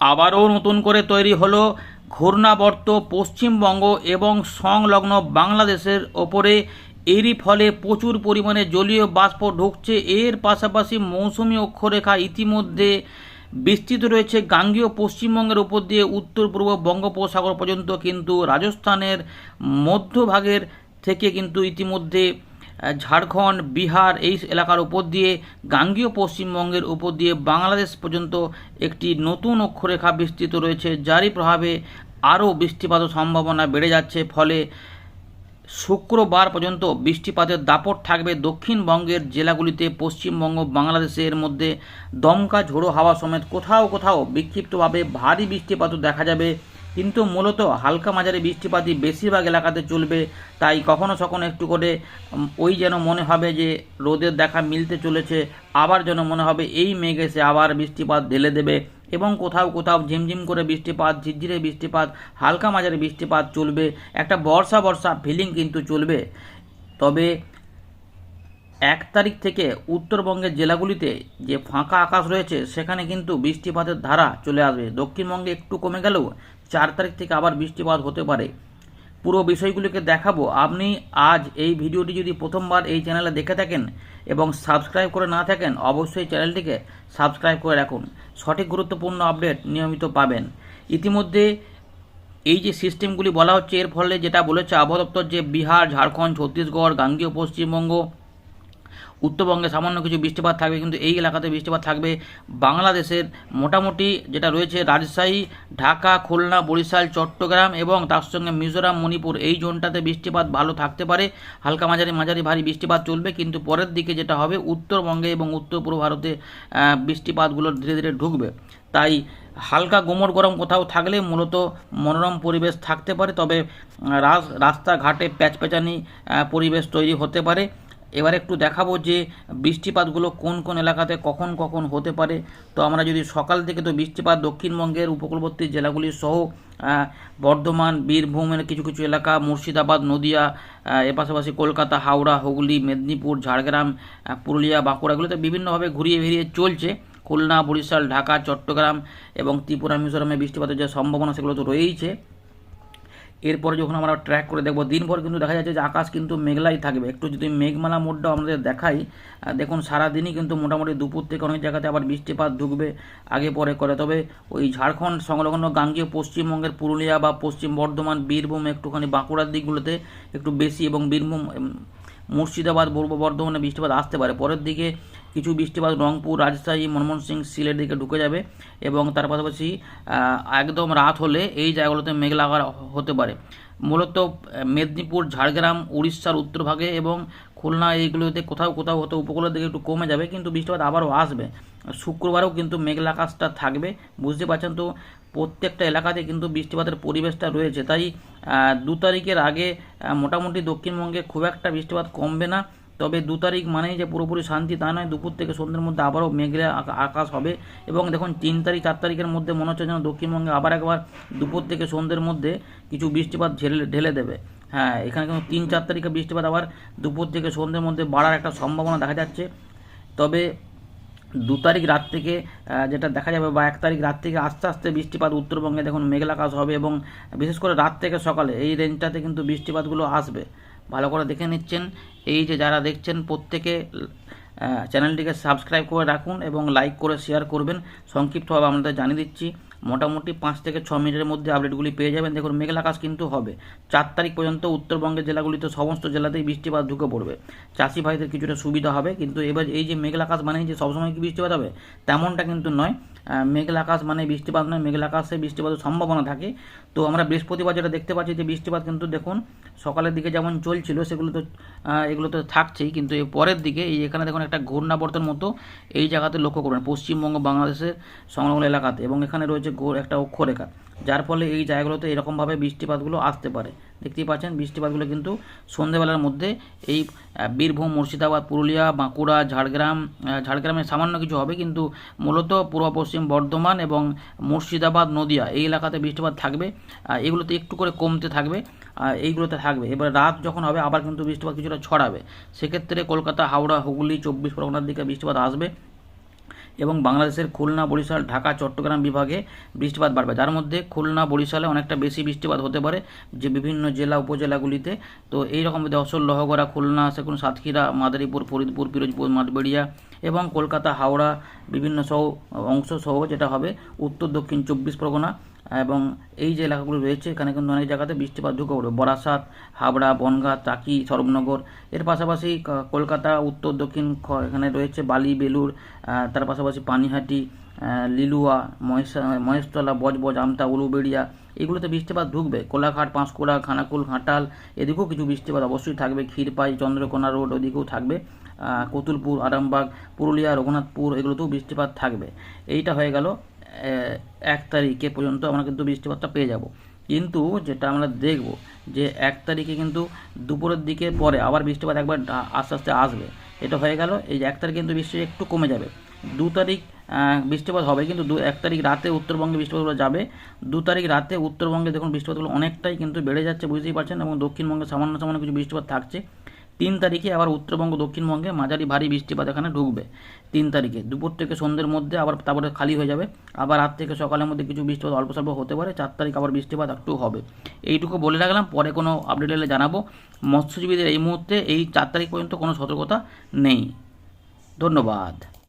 আবারও নতুন করে তৈরি হলো ঘূর্ণাবর্ত পশ্চিমবঙ্গ এবং সংলগ্ন বাংলাদেশের ওপরে। এরই ফলে প্রচুর পরিমাণে জলীয় বাষ্প ঢুকছে। এর পাশাপাশি মৌসুমি অক্ষরেখা ইতিমধ্যে বিস্তৃত রয়েছে। গাঙ্গীয় পশ্চিমবঙ্গের উপর দিয়ে উত্তর, পূর্ব বঙ্গোপসাগর পর্যন্ত কিন্তু রাজস্থানের মধ্যভাগের থেকে কিন্তু ইতিমধ্যে ঝাড়খণ্ড, বিহার এই এলাকার উপর দিয়ে, গাঙ্গীয় পশ্চিমবঙ্গের উপর দিয়ে বাংলাদেশ পর্যন্ত একটি নতুন অক্ষরেখা বিস্তৃত রয়েছে। যারই প্রভাবে আরও বৃষ্টিপাতের সম্ভাবনা বেড়ে যাচ্ছে। ফলে শুক্রবার পর্যন্ত বৃষ্টিপাতের দাপট থাকবে দক্ষিণবঙ্গের জেলাগুলিতে। পশ্চিমবঙ্গ, বাংলাদেশের মধ্যে দমকা ঝোড়ো হাওয়া সমেত কোথাও কোথাও বিক্ষিপ্তভাবে ভারী বৃষ্টিপাতও দেখা যাবে। কিন্তু মূলত হালকা মাঝারি বৃষ্টিপাতই বেশিরভাগ এলাকাতে চলবে। তাই কখনো সখনো একটু করে ওই যেন মনে হবে যে রোদের দেখা মিলতে চলেছে, আবার যেন মনে হবে এই মেঘ এসে আবার বৃষ্টিপাত ঢেলে দেবে এবং কোথাও কোথাও ঝিমঝিম করে বৃষ্টিপাত, ঝিরঝিরে বৃষ্টিপাত, হালকা মাঝারি বৃষ্টিপাত চলবে। একটা বর্ষা বর্ষা ফিলিং কিন্তু চলবে। তবে এক তারিখ থেকে উত্তরবঙ্গের জেলাগুলিতে যে ফাঁকা আকাশ রয়েছে, সেখানে কিন্তু বৃষ্টিপাতের ধারা চলে আসবে। দক্ষিণবঙ্গে একটু কমে গেলেও চার তারিখ থেকে আবার বৃষ্টিপাত হতে পারে। পুরো বিষয়গুলিকে দেখাবো। আপনি আজ এই ভিডিওটি যদি প্রথমবার এই চ্যানেলে দেখে থাকেন এবং সাবস্ক্রাইব করে না থাকেন, অবশ্যই চ্যানেলটিকে সাবস্ক্রাইব করে রাখুন। সঠিক গুরুত্বপূর্ণ আপডেট নিয়মিত পাবেন। ইতিমধ্যে এই যে সিস্টেমগুলি বলা হচ্ছে, এর ফলে যেটা বলেছে আবহাওয়া দপ্তর যে বিহার, ঝাড়খণ্ড, ছত্তিশগড়, গাঙ্গীয় পশ্চিমবঙ্গ উত্তরবঙ্গে সামান্য কিছু বৃষ্টিপাত থাকবে, কিন্তু এই এলাকাতে বৃষ্টিপাত থাকবে। বাংলাদেশের মোটামুটি যেটা রয়েছে, রাজশাহী, ঢাকা, খুলনা, বরিশাল, চট্টগ্রাম এবং তার সঙ্গে মিজোরাম, মণিপুর এই জোনটাতে বৃষ্টিপাত ভালো থাকতে পারে। হালকা মাঝারি মাঝারি ভারী বৃষ্টিপাত চলবে, কিন্তু পরের দিকে যেটা হবে, উত্তরবঙ্গে এবং উত্তর পূর্ব ভারতে বৃষ্টিপাতগুলো ধীরে ধীরে ঢুকবে। তাই হালকা গোমর গরম কোথাও থাকলে মূলত মনোরম পরিবেশ থাকতে পারে, তবে রাস- রাস্তাঘাটে প্যাচপ্যাচানি পরিবেশ তৈরি হতে পারে। এবার একটু দেখাবো যে বৃষ্টিপাতগুলো কোন কোন এলাকাতে কখন কখন হতে পারে। তো আমরা যদি সকাল থেকে তো বৃষ্টিপাত দক্ষিণবঙ্গের উপকূলবর্তী জেলাগুলি সহ বর্ধমান বীরভূমের কিছু কিছু এলাকা, মুর্শিদাবাদ, নদিয়া এর পাশাপাশি কলকাতা, হাওড়া, হুগলি, মেদিনীপুর, ঝাড়গ্রাম পুরুলিয়া, বাঁকুড়া এগুলোতে বিভিন্নভাবে ঘুরিয়ে ফিরিয়ে চলছে। খুলনা, বরিশাল, ঢাকা, চট্টগ্রাম এবং ত্রিপুরা, মিজোরামে বৃষ্টিপাতের যে সম্ভাবনা সেগুলো তো রয়েইছে। এরপরে যখন আমরা ট্র্যাক করে দেখব, দিনভর কিন্তু দেখা যাচ্ছে যে আকাশ কিন্তু মেঘলাই থাকবে। একটু যদি মেঘমালা মোডটাও আমাদের দেখাই দেখুন সারাদিনই কিন্তু মোটামুটি দুপুর থেকে অনেক জায়গাতে আবার বৃষ্টিপাত ঢুকবে, আগে পরে করে। তবে ওই ঝাড়খণ্ড সংলগ্ন গাঙ্গীয় পশ্চিমবঙ্গের পুরুলিয়া বা পশ্চিম বর্ধমান, বীরভূম, একটুখানি বাঁকুড়ার দিকগুলোতে একটু বেশি এবং বীরভূম মুর্শিদাবাদ, পূর্ব বর্ধমানে বৃষ্টিপাত আসতে পারে। পরের দিকে কিছু বৃষ্টিপাত রংপুর, রাজশাহী, মনমোহন সিং সিলের দিকে ঢুকে যাবে এবং তার পাশাপাশি একদম রাত হলে এই জায়গাগুলোতে মেঘলা হতে পারে। মূলত মেদিনীপুর, ঝাড়গ্রাম, উড়িষ্যার উত্তরভাগে এবং খুলনা এইগুলোতে কোথাও কোথাও হয়তো উপকূলের দিকে একটু কমে যাবে, কিন্তু বৃষ্টিপাত আবারও আসবে। শুক্রবারেও কিন্তু মেঘলা আকাশটা থাকবে। বুঝতে পারছেন তো, প্রত্যেকটা এলাকাতে কিন্তু বৃষ্টিপাতের পরিবেশটা রয়েছে। তাই দু তারিখের আগে মোটামুটি দক্ষিণবঙ্গে খুব একটা বৃষ্টিপাত কমবে না। তবে দু তারিখ মানেই যে পুরোপুরি শান্তি তা নয়, দুপুর থেকে সন্ধ্যের মধ্যে আবারও মেঘলা আকাশ হবে। এবং দেখুন, তিন তারিখ, চার তারিখের মধ্যে মনে হচ্ছে যেন দক্ষিণবঙ্গে আবার একবার দুপুর থেকে সন্ধ্যের মধ্যে কিছু বৃষ্টিপাত ঢেলে ঢেলে দেবে। হ্যাঁ এখানে কিন্তু তিন, চার তারিখে বৃষ্টিপাত আবার দুপুর থেকে সন্ধ্যের মধ্যে বাড়ার একটা সম্ভাবনা দেখা যাচ্ছে। তবে দু তারিখ রাত থেকে যেটা দেখা যাবে বা এক তারিখ রাত থেকে আস্তে আস্তে বৃষ্টিপাত উত্তরবঙ্গে দেখুন মেঘলা আকাশ হবে এবং বিশেষ করে রাত থেকে সকালে এই রেঞ্জটাতে কিন্তু বৃষ্টিপাতগুলো আসবে। ভালো করে দেখে নিচ্ছেন। এই যে যারা দেখছেন, প্রত্যেকে চ্যানেলটিকে সাবস্ক্রাইব করে রাখুন এবং লাইক করে শেয়ার করবেন। সংক্ষিপ্তভাবে আপনাদের জানিয়ে দিচ্ছি। মোটামুটি পাঁচ থেকে ছ মিনিটের মধ্যে আপডেটগুলি পেয়ে যাবেন। দেখুন মেঘলা আকাশ কিন্তু হবে। চার তারিখ পর্যন্ত উত্তরবঙ্গের জেলাগুলিতে সমস্ত জেলাতেই বৃষ্টিপাত ঢুকে পড়বে। চাষি ভাইদের কিছুটা সুবিধা হবে, কিন্তু এবার এই যে মেঘলা আকাশ মানেই যে সবসময় কি বৃষ্টিপাত হবে, তেমনটা কিন্তু নয়। মেঘলা আকাশ মানে বৃষ্টিপাত নয় মেঘলা আকাশে বৃষ্টিপাতের সম্ভাবনা থাকে। তো আমরা বৃহস্পতিবার যেটা দেখতে পাচ্ছি যে বৃষ্টিপাত কিন্তু দেখুন, সকালের দিকে যেমন চলছিল, সেগুলো তো এগুলো তো থাকছেই, কিন্তু এর পরের দিকে এই এখানে দেখুন একটা ঘূর্ণাবর্তের মতো এই জায়গাতে লক্ষ্য করবেন, পশ্চিমবঙ্গ, বাংলাদেশের সংলগ্ন এলাকাতে এবং এখানে রয়েছে ঘোর একটা অক্ষরেখা যার ফলে এই জায়গাগুলোতে এরকমভাবে বৃষ্টিপাতগুলো আসতে পারে। দেখতেই পাচ্ছেন, বৃষ্টিপাতগুলো কিন্তু সন্ধেবেলার মধ্যে এই বীরভূম, মুর্শিদাবাদ, পুরুলিয়া, বাঁকুড়া, ঝাড়গ্রাম ঝাড়গ্রামে সামান্য কিছু হবে কিন্তু মূলত পূর্ব, পশ্চিম বর্ধমান এবং মুর্শিদাবাদ, নদিয়া এই এলাকাতে বৃষ্টিপাত থাকবে। এগুলোতে একটু করে কমতে থাকবে এইগুলোতে থাকবে। এবার রাত যখন হবে আবার কিন্তু বৃষ্টিপাত কিছুটা ছড়াবে। সেক্ষেত্রে কলকাতা, হাওড়া, হুগলি, চব্বিশ পরগনার দিকে বৃষ্টিপাত আসবে। এবং বাংলাদেশের খুলনা, বরিশাল, ঢাকা, চট্টগ্রাম বিভাগে বৃষ্টিপাত বাড়বে। যার মধ্যে খুলনা, বরিশালে অনেকটা বেশি বৃষ্টিপাত হতে পারে যে বিভিন্ন জেলা, উপজেলাগুলিতে। তো এই রকম অসল লহগড়া, খুলনা, সেগুন, সাতক্ষীরা, মাদারীপুর, ফরিদপুর, পিরোজপুর, মাঠবেড়িয়া এবং কলকাতা, হাওড়া বিভিন্ন সহ, অংশ সহ যেটা হবে, উত্তর, দক্ষিণ চব্বিশ পরগনা এবং এই যে এলাকাগুলো রয়েছে, এখানে কিন্তু অনেক জায়গাতে বৃষ্টিপাত ঢুকে পড়বে। বরাসাত হাবড়া বনগা তাকি সরবনগর এর পাশাপাশি কলকাতা, উত্তর, দক্ষিণ এখানে রয়েছে বালি বেলুর তার পাশাপাশি পানিহাটি লিলুয়া, মহেশ, মহেশতলা, বজবজ, আমতা, উলুবেড়িয়া, এগুলোতে বৃষ্টিপাত ঢুকবে। কোলাঘাট, পাঁশকুড়া, খানাকুল, ঘাটাল, এদিকেও কিছু বৃষ্টিপাত অবশ্যই থাকবে। ক্ষীরপাই, চন্দ্রকোনা রোড ওদিকেও থাকবে। কতুলপুর, আরামবাগ, পুরুলিয়া, রঘুনাথপুর, এগুলোতেও বৃষ্টিপাত থাকবে। এইটা হয়ে গেল এক তারিখে পর্যন্ত আমরা কিন্তু বৃষ্টিপাতটা পেয়ে যাব। কিন্তু যেটা আমরা দেখব যে এক তারিখে কিন্তু দুপুরের দিকে পরে আবার বৃষ্টিপাত একবার আস্তে আস্তে আসবে। এটা হয়ে গেল, এই যে এক তারিখে কিন্তু বৃষ্টি একটু কমে যাবে। দু তারিখ বৃষ্টিপাত হবে। কিন্তু দু এক তারিখ রাতে উত্তরবঙ্গে বৃষ্টিপাতগুলো যাবে। দু তারিখ রাতে উত্তরবঙ্গে দেখুন বৃষ্টিপাতগুলো অনেকটাই কিন্তু বেড়ে যাচ্ছে, বুঝতেই পারছেন, এবং দক্ষিণবঙ্গে সামান্য সামান্য কিছু বৃষ্টিপাত থাকছে। তিন তারিখে আবার উত্তরবঙ্গ, দক্ষিণবঙ্গে মাঝারি ভারী বৃষ্টিপাত এখানে ঢুকবে তিন তারিখে। দুপুর থেকে সন্ধ্যের মধ্যে আবার তারপরে খালি হয়ে যাবে। আবার রাত থেকে সকালের মধ্যে কিছু বৃষ্টিপাত অল্প স্বল্প হতে পারে। চার তারিখ আবার বৃষ্টিপাত একটু হবে। এইটুকু বলে রাখলাম। পরে কোনো আপডেট এলে জানাব। মৎস্যজীবীদের এই মুহূর্তে এই চার তারিখ পর্যন্ত কোনো সতর্কতা নেই। ধন্যবাদ।